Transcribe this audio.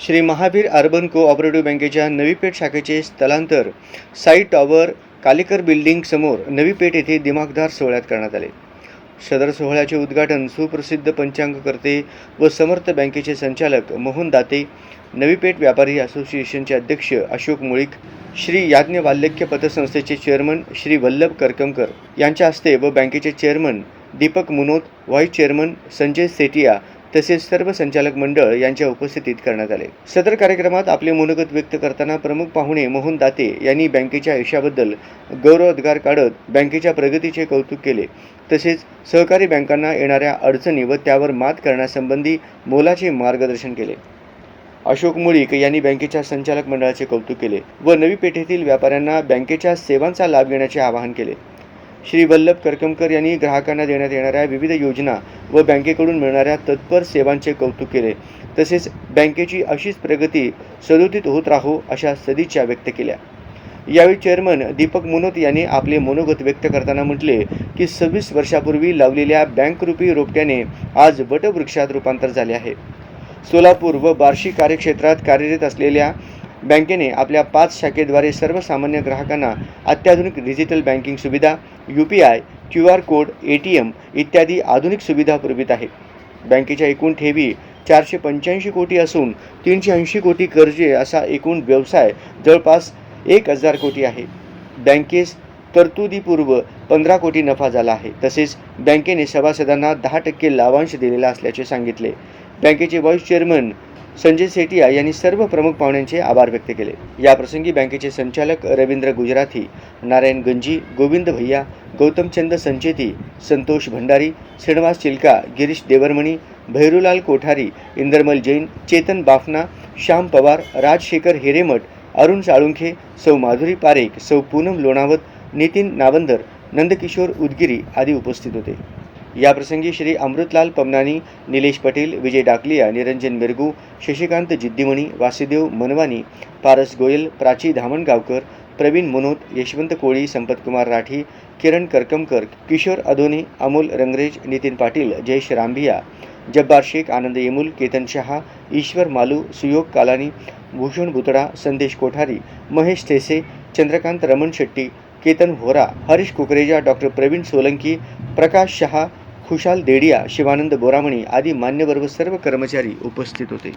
Shri Mahavir urban cooperative बँकेच्या नवी पेठ शाखेचे स्थलांतर साई टॉवर कालेकर बिल्डिंग समोर नवी पेठ येथे दिमागदार सोहळ्यात करण्यात आले. सदर सोहळ्याचे उद्घाटन सुप्रसिद्ध पंचांगकर्ते व समर्थ बँकेचे संचालक मोहन दाते नवीपेठ व्यापारी असोसिएशनचे अध्यक्ष अशोक मुळीक श्री याज्ञ याज्ञवाल्यक्य पतसंस्थेचे चेअरमन श्री वल्लभ करकमकर यांच्या हस्ते व बँकेचे chairman Deepak Munot vice chairman Sanjay Setia तसेच सर्व संचालक मंडळ यांच्या उपस्थितीत करण्यात आले. सदर कार्यक्रमात आपले मनोगत व्यक्त करताना प्रमुख पाहुणे मोहन दाते यांनी बँकेच्या यशाबद्दल गौरवोद्गार काढत बँकेच्या प्रगतीचे कौतुक केले. तसेच सहकारी बँकांना येणाऱ्या अडचणी व त्यावर मात करण्यासंबंधी मोलाचे मार्गदर्शन केले. अशोक मुळीक यांनी बँकेच्या संचालक मंडळाचे कौतुक केले व नवी पेठेतील व्यापाऱ्यांना बँकेच्या सेवांचा लाभ घेण्याचे आवाहन केले. श्री वल्लभ करकमकर यांनी ग्राहकांना देण्यात येणाऱ्या विविध योजना व बँकेकडून मिळणाऱ्या तत्पर सेवांचे कौतुक केले. तसेच बँकेची अशीच प्रगती सदोदित होत राहो अशा सदिच्छा व्यक्त केल्या. यावेळी चेअरमन दीपक मुनोत यांनी आपले मनोगत व्यक्त करताना म्हटले की सव्वीस वर्षापूर्वी लावलेल्या बँकरूपी रोपट्याने आज वटवृक्षात रूपांतर झाले आहे. सोलापूर व बार्शी कार्यक्षेत्रात कार्यरत असलेल्या बँकेने आपल्या पाच शाखेद्वारे सर्वसामान्य ग्राहकांना अत्याधुनिक डिजिटल बँकिंग सुविधा U P I Q R code A T M इत्यादी आधुनिक सुविधा पुरवित आहे बँकेच्या एकूण ठेवी चारशे पंच्याऐंशी कोटी असून तीनशे ऐंशी कोटी कर्जे असा एकूण व्यवसाय जवळपास एक हजार कोटी आहे. बँकेस तरतुदीपूर्व पंधरा कोटी नफा झाला आहे. तसेच बँकेने सभासदांना दहा टक्के लाभांश दिलेला असल्याचे सांगितले. बँकेचे व्हाईस चेअरमन संजय सेटिया यांनी सर्व प्रमुख पाहुण्यांचे आभार व्यक्त केले. याप्रसंगी बँकेचे संचालक रवींद्र गुजराथी नारायण गंजी गोविंद भैया गौतमचंद संचेती संतोष भंडारी श्रीनिवास चिलका गिरीश देवरमणी भैरूलाल कोठारी इंदरमल जैन चेतन बाफना श्याम पवार राजशेखर हिरेमठ अरुण साळुंखे सौ माधुरी पारेख सौ पूनम लोणावत नितीन नावंदर नंदकिशोर उदगिरी आदी उपस्थित होते. याप्रसंगी श्री अमृतलाल पमनानी निलेश पटेल विजय डाकलिया निरंजन मिरगू शशिकांत जिद्दीमणी वासुदेव मनवानी पारस गोयल प्राची धामणगावकर प्रवीण मनोत यशवंत कोळी संपतकुमार राठी किरण करकमकर किशोर अधोनी अमोल रंगरेज नितीन पाटील जयेश रांभिया जब्बार शेख आनंद येमुल केतन शहा ईश्वर मालू सुयोग कालानी भूषण बुतडा संदेश कोठारी महेश थेसे चंद्रकांत रमण शेट्टी केतन होरा हरीश कुकरेजा डॉक्टर प्रवीण सोलंकी प्रकाश शहा खुशाल देडिया शिवानंद बोरामणी आदी मान्यवर व सर्व कर्मचारी उपस्थित होते.